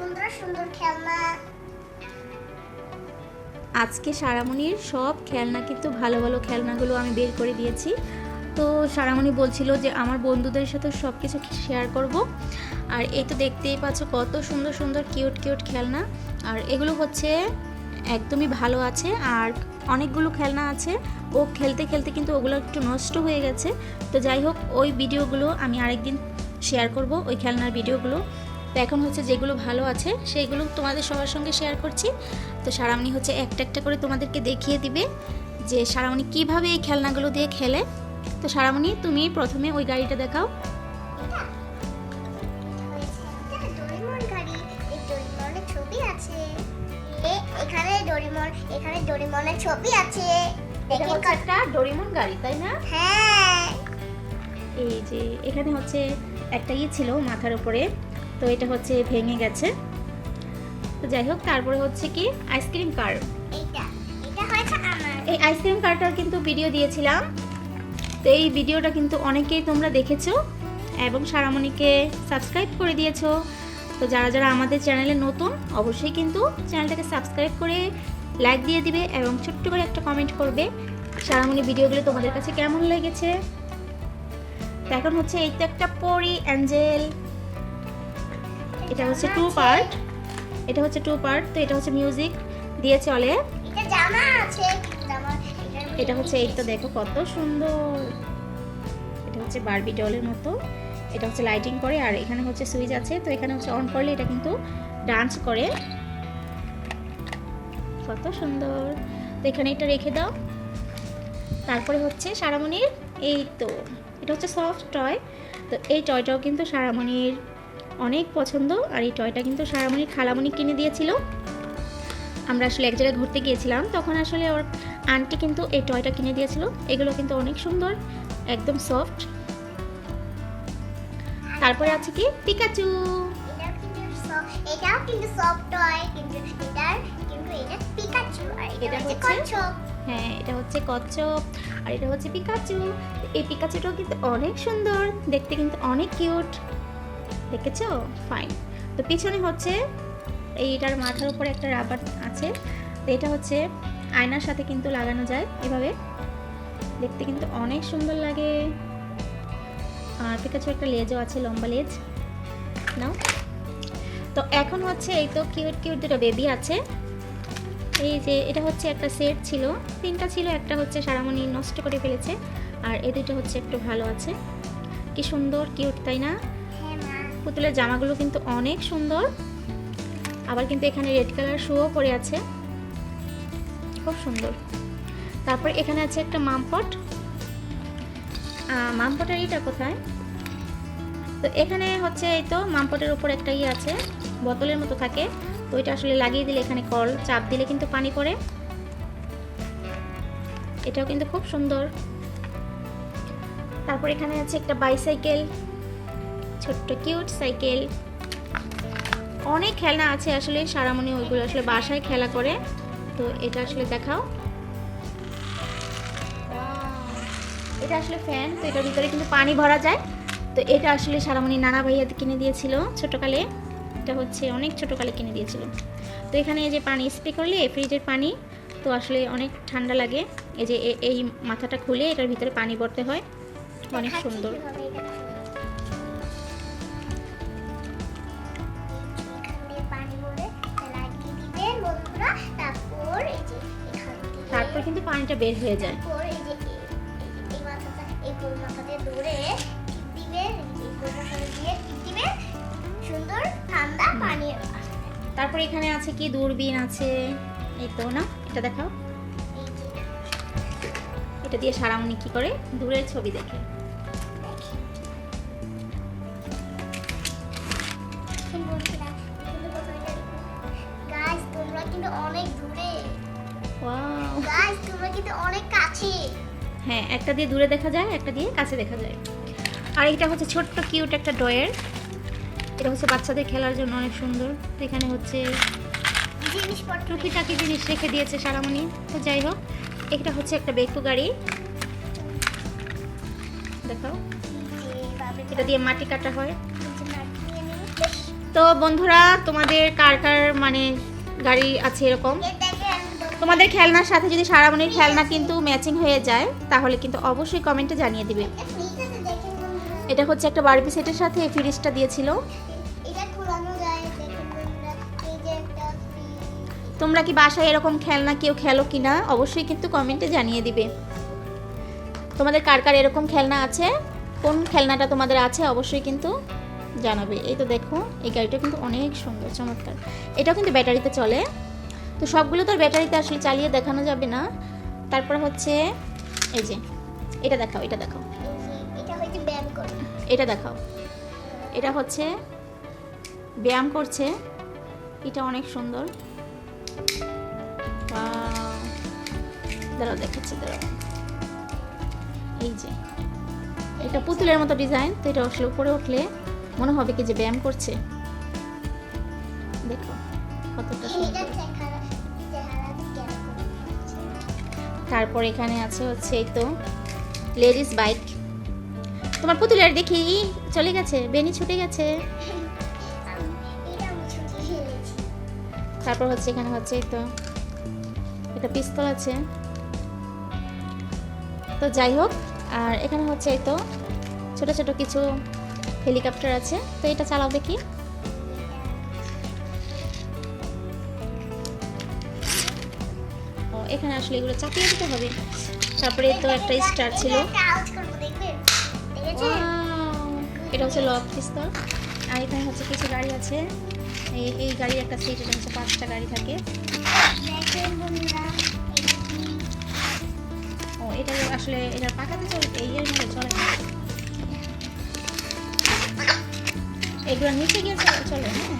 সুন্দর সুন্দর খেলনা। আজকে সারামণির সব খেলনা কিন্তু ভালো ভালো খেলনাগুলো আমি বের করে দিয়েছি। তো সারামণি বলছিল যে আমার বন্ধুদের সাথে সব কিছু শেয়ার করব। আর এই তো দেখতেই পাচ্ছ কত সুন্দর সুন্দর কিউট কিউট খেলনা। আর এগুলো হচ্ছে একদমই ভালো আছে। আর অনেকগুলো খেলনা আছে। ও খেলতে খেলতে কিন্তু ওগুলো একটু নষ্ট হয়ে গেছে। তো যাই হোক, ওই ভিডিওগুলো আমি আরেকদিন শেয়ার করব, ওই খেলনার ভিডিওগুলো তো এখন হচ্ছে যেগুলো ভালো আছে সেইগুলো তোমাদের সবার সঙ্গে শেয়ার করছি। তো সারামণি হচ্ছে একটা একটা করে তোমাদেরকে দেখিয়ে দিবে যে সারামণি কীভাবে এই খেলনাগুলো দিয়ে খেলে। তো সারামণি তুমি প্রথমে ওই গাড়িটা দেখাও। এখানে ডোরিমন এখানে ডোরিমনের ছবি আছে। এটা হচ্ছে একটা ডোরিমন গাড়ি তাই না? হ্যাঁ। এই যে এখানে হচ্ছে একটা ইয়ে ছিল মাথার উপরে। তো এটা হচ্ছে ভেঙে গেছে। তো যাই হোক তারপরে হচ্ছে কি আইসক্রিম কার এই আইসক্রিম কারটার কিন্তু ভিডিও দিয়েছিলাম। তো এই ভিডিওটা কিন্তু অনেকেই তোমরা দেখেছ এবং সারামণিকে সাবস্ক্রাইব করে দিয়েছ। তো যারা যারা আমাদের চ্যানেলে নতুন অবশ্যই কিন্তু চ্যানেলটাকে সাবস্ক্রাইব করে লাইক দিয়ে দিবে এবং ছোট্ট করে একটা কমেন্ট করবে সারামণি ভিডিওগুলো তোমাদের কাছে কেমন লেগেছে। তো এখন হচ্ছে এই তো একটা পরি অ্যাঞ্জেল। এটা হচ্ছে টু পার্ট এটা হচ্ছে টু পার্ট তো এটা হচ্ছে মিউজিক দিয়ে চলে এটা জামা আছে। জামা এটা হচ্ছে এই তো দেখো কত সুন্দর। এটা হচ্ছে বারবি ডলের মতো। এটা হচ্ছে লাইটিং করে আর এখানে হচ্ছে সুইচ আছে। তো এখানে হচ্ছে অন করলে এটা কিন্তু ডান্স করে। কত সুন্দর। তো এখানে এটা রেখে দাও। তারপরে হচ্ছে সারামণির এই তো। এটা হচ্ছে সফট টয় তো এই টয়টাও কিন্তু সারামণির অনেক পছন্দ আর এই টয়টা কিন্তু সারামণির খালামণি কিনে দিয়েছিল। আমরা আসলে এক জায়গায় ঘুরতে গিয়েছিলাম তখন আসলে ওর আন্টি কিন্তু এই টয়টা কিনে দিয়েছিল। এগুলো কিন্তু অনেক সুন্দর একদম সফট তারপরে আছে কি? পিকাচু এটাও কিন্তু সফট টয় কিন্তু এটার কিন্তু এটা পিকাচু আর এটা হচ্ছে হচ্ছে- কচ্ছপ। হ্যাঁ এটা হচ্ছে কচ্ছপ আর এটা হচ্ছে পিকাচু এই পিকাচুটাও কিন্তু অনেক সুন্দর দেখতে কিন্তু অনেক কিউট দেখেছ? ফাইন তো পিছনে হচ্ছে এইটার মাথার উপরে একটা রাবার আছে। তো এটা হচ্ছে আয়নার সাথে কিন্তু লাগানো যায় এভাবে। দেখতে কিন্তু অনেক সুন্দর লাগে। আর পিকাচু একটা লেজও আছে, লম্বা লেজ। নাও। তো এখন হচ্ছে এই তো কিউট কিউট দুটো বেবি আছে। এই যে এটা হচ্ছে একটা সেট ছিল। তিনটা ছিল, একটা হচ্ছে সারামণি নষ্ট করে ফেলেছে। আর এই দুটো হচ্ছে একটু ভালো আছে। কি সুন্দর কিউট তাই না? পুতুলের জামাগুলো কিন্তু অনেক সুন্দর। আবার কিন্তু এখানে রেড কালার শুও পরে আছে। খুব সুন্দর। তারপর এখানে আছে একটা মামপট। মামপটের এটা কোথায়? তো এখানে হচ্ছে এই তো মামপটের উপর একটা ইয়ে আছে, বোতলের মতো থাকে। তো এটা আসলে লাগিয়ে দিলে এখানে কল, চাপ দিলে কিন্তু পানি পড়ে। এটাও কিন্তু খুব সুন্দর। তারপর এখানে আছে একটা বাইসাইকেল। ছোট্ট কিউট সাইকেল। অনেক খেলনা আছে আসলে সারামণি ওইগুলো আসলে বাসায় খেলা করে। তো এটা আসলে দেখাও। এটা আসলে ফ্যান তো এটার ভিতরে কিন্তু পানি ভরা যায়। তো এটা আসলে সারামণি নানা ভাইয়াতে কিনে দিয়েছিল ছোটোকালে। এটা হচ্ছে অনেক ছোটোকালে কিনে দিয়েছিল। তো এখানে এই যে পানি স্প্রে করলে ফ্রিজের পানি তো আসলে অনেক ঠান্ডা লাগে। এই যে এই মাথাটা খুলে এটার ভিতরে পানি ভরতে হয়। অনেক সুন্দর। দিবেন সুন্দর ঠান্ডা পানি আসবে। তারপর এখানে আছে কি? দূরবীন আছে। এই তো না এটা দেখাও। এটা। দিয়ে সারামণি কি করে? দূরের ছবি দেখে। কিন্তু তোমরা কিন্তু অনেক দূরে। ওয়াও গাইস তোমরা কিন্তু অনেক কাছে। হ্যাঁ একটা দিয়ে দূরে দেখা যায় একটা দিয়ে কাছে দেখা যায়। আর এটা হচ্ছে ছোট্ট কিউট একটা ডয়ের এটা হচ্ছে বাচ্চাদের খেলার জন্য অনেক সুন্দর। এখানে হচ্ছে জিনিসপত্র। টুকিটাকি জিনিস রেখে দিয়েছে সারামণি। তো যাই হোক এটা হচ্ছে একটা বেকু গাড়ি। দেখাও। এটা দিয়ে মাটি কাটা হয়। তো বন্ধুরা তোমাদের কার কার মানে গাড়ি আছে এরকম? তোমাদের খেলনার সাথে যদি সারামণির খেলনা কিন্তু ম্যাচিং হয়ে যায়, তাহলে কিন্তু অবশ্যই কমেন্টে জানিয়ে দিবে। এটা হচ্ছে একটা বারবি সেটের সাথে এই ফ্রিজটা দিয়েছিল। তোমরা কি বাসায় এরকম খেলনা কেউ খেলো কি না অবশ্যই কিন্তু কমেন্টে জানিয়ে দিবে। তোমাদের কার কার এরকম খেলনা আছে, কোন খেলনাটা তোমাদের আছে, অবশ্যই কিন্তু জানাবে। এই তো দেখো, এই গাড়িটা কিন্তু অনেক সুন্দর, চমৎকার। এটাও কিন্তু ব্যাটারিতে চলে। তো সবগুলো তো ব্যাটারিতে আসলে চালিয়ে দেখানো যাবে না। তারপর হচ্ছে এই যে এটা দেখাও এটা দেখাও। এটা ব্যায়াম এটা দেখাও। এটা হচ্ছে ব্যায়াম করছে। এটা অনেক সুন্দর! দাঁড়াও দেখাচ্ছি দাঁড়াও। এই যে এটা পুতুলের মতো ডিজাইন তো এটা আসলে উপরে উঠলে মনে হবে কি যে ব্যায়াম করছে। দেখো কতটা সুন্দর। তারপর এখানে আছে হচ্ছে এই তো লেডিস বাইক। তোমার পুতুলের দেখি, চলে গেছে, বেনি ছুটে গেছে। তারপর হচ্ছে এখানে হচ্ছে এই তো এটা পিস্তল আছে। তো যাই হোক, আর এখানে হচ্ছে এই তো ছোট ছোট কিছু হেলিকপ্টার আছে। তো এটা চালাও দেখি। এখানে আসলে এগুলো চাপিয়ে দিতে হবে। তারপরে তো একটা স্টার ছিল! এটা হচ্ছে লক পিস্তল। আর এখানে হচ্ছে কিছু গাড়ি আছে। এই এই গাড়ির একটা সিট এটা হচ্ছে পাঁচটা গাড়ি থাকে। এটা ও এটা আসলে এটার পাকাতে চলে এই মধ্যে চলে এগুলো নিচে গিয়ে চলে হ্যাঁ।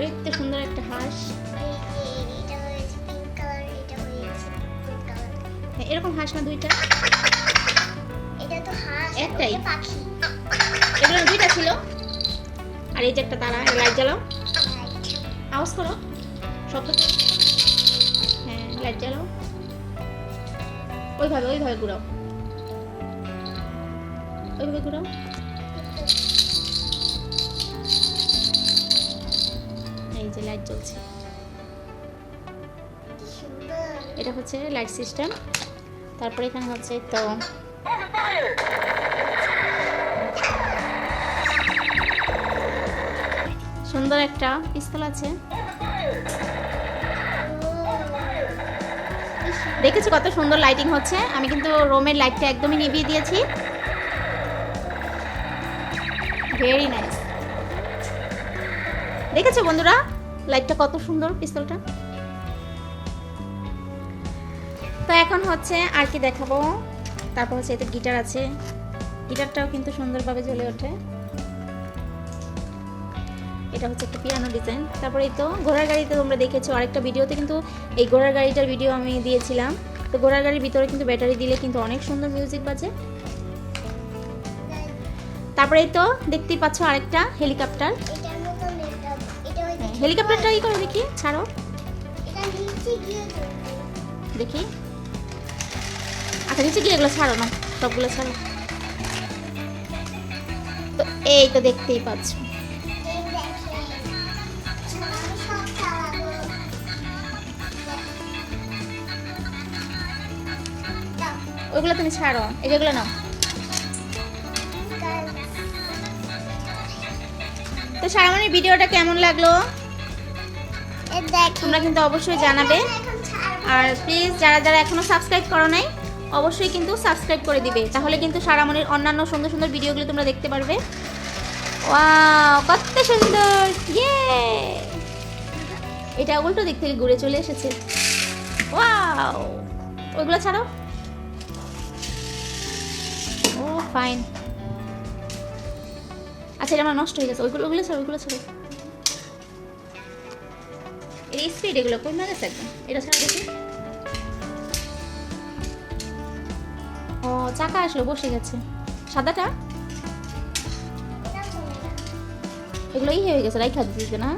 এত সুন্দর একটা হাঁস। এরকম হাঁস না দুইটা? এটা তো হাঁস একটাই। পাখি। এগুলো দুইটা ছিল। আর এই যে একটা তারা লাইট জ্বালাও। আওয়াজ করো। শব্দ হ্যাঁ লাইট জ্বালাও। ওইভাবে ওইভাবে ঘুরাও। ওইভাবে ঘুরাও। এই যে লাইট জ্বলছে। এটা হচ্ছে লাইট সিস্টেম। তারপরে এখানে হচ্ছে তো সুন্দর একটা পিস্তল আছে। দেখেছ কত সুন্দর লাইটিং হচ্ছে? আমি কিন্তু রোমের লাইটটা একদমই নিভিয়ে দিয়েছি। ভেরি নাইস দেখেছ বন্ধুরা লাইটটা কত সুন্দর পিস্তলটা? তো এখন হচ্ছে আর কি দেখাবো? তারপর হচ্ছে এতে গিটার আছে। গিটারটাও কিন্তু সুন্দরভাবে জ্বলে ওঠে। এটা হচ্ছে একটা পিয়ানো ডিজাইন তারপরে এই তো ঘোড়ার গাড়িতে তোমরা দেখেছ আরেকটা ভিডিওতে কিন্তু এই ঘোড়ার গাড়িটার ভিডিও আমি দিয়েছিলাম। তো ঘোড়ার গাড়ির ভিতরে কিন্তু ব্যাটারি দিলে কিন্তু অনেক সুন্দর মিউজিক বাজে। তারপরে তো দেখতেই পাচ্ছ আরেকটা হেলিকপ্টার হেলিকপ্টারটা ই করে দেখি, ছাড়ো। দেখি। আচ্ছা নিচে গিয়ে এগুলো ছাড়ো না সবগুলো ছাড়ো। তো এই তো দেখতেই পাচ্ছ। ওইগুলো তুমি ছাড়ো এই যেগুলো নাও। তো সারামণির ভিডিওটা কেমন লাগল? তোমরা কিন্তু অবশ্যই জানাবে। আর প্লিজ যারা যারা এখনও সাবস্ক্রাইব করো নাই অবশ্যই কিন্তু সাবস্ক্রাইব করে দিবে। তাহলে কিন্তু সারামণির অন্যান্য সুন্দর সুন্দর ভিডিওগুলো তোমরা দেখতে পারবে। ওয়াও কত সুন্দর! ইয়ে এটা উল্টো দিক থেকে ঘুরে চলে এসেছে। ওয়াও ওইগুলো ছাড়ো। ও ফাইন আচ্ছা এটা আমার নষ্ট হয়ে গেছে। ওইগুলো ওইগুলো ছাড়ো ওইগুলো ছাড়ো। এই স্পিড এগুলো কমে গেছে একদম। এটা ছাড়া দেখি। ও, চাকা আসলো, বসে গেছে। সাদাটা? এগুলো ই হয়ে গেছে, রাইখা দিতে না?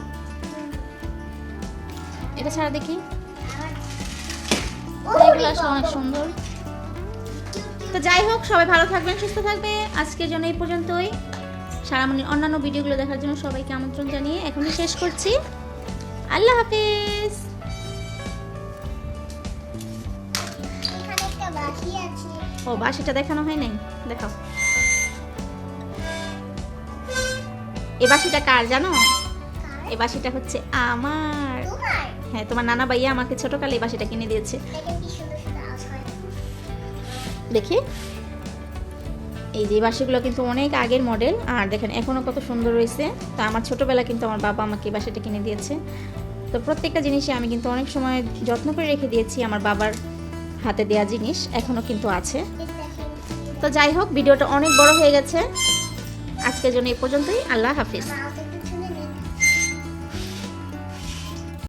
এটা ছাড়া দেখি। এগুলো অনেক সুন্দর। তো যাই হোক, সবাই ভালো থাকবেন, সুস্থ থাকবে আজকের জন্য এই পর্যন্তই। সারামণির অন্যান্য ভিডিওগুলো দেখার জন্য সবাইকে আমন্ত্রণ জানিয়ে এখনই শেষ করছি। আল্লাহ হাফেজ! ও বাসিটা দেখানো হয় নাই? দেখাও। এ বাসিটা কার জানো? কার? এ বাসিটা হচ্ছে আমার। হ্যাঁ তোমার নানা ভাইয়া আমাকে ছোটকালে এই বাসিটা কিনে দিয়েছে। দেখি এই যে এই বাসিগুলো কিন্তু অনেক আগের মডেল। আর দেখেন এখনও কত সুন্দর রয়েছে। তো আমার ছোটবেলা কিন্তু আমার বাবা আমাকে এই বাসাটা কিনে দিয়েছে। তো প্রত্যেকটা জিনিসই আমি কিন্তু অনেক সময় যত্ন করে রেখে দিয়েছি আমার বাবার হাতে দেওয়া জিনিস এখনও কিন্তু আছে। তো যাই হোক, ভিডিওটা অনেক বড় হয়ে গেছে। আজকের জন্য এই পর্যন্তই। আল্লাহ হাফিজ।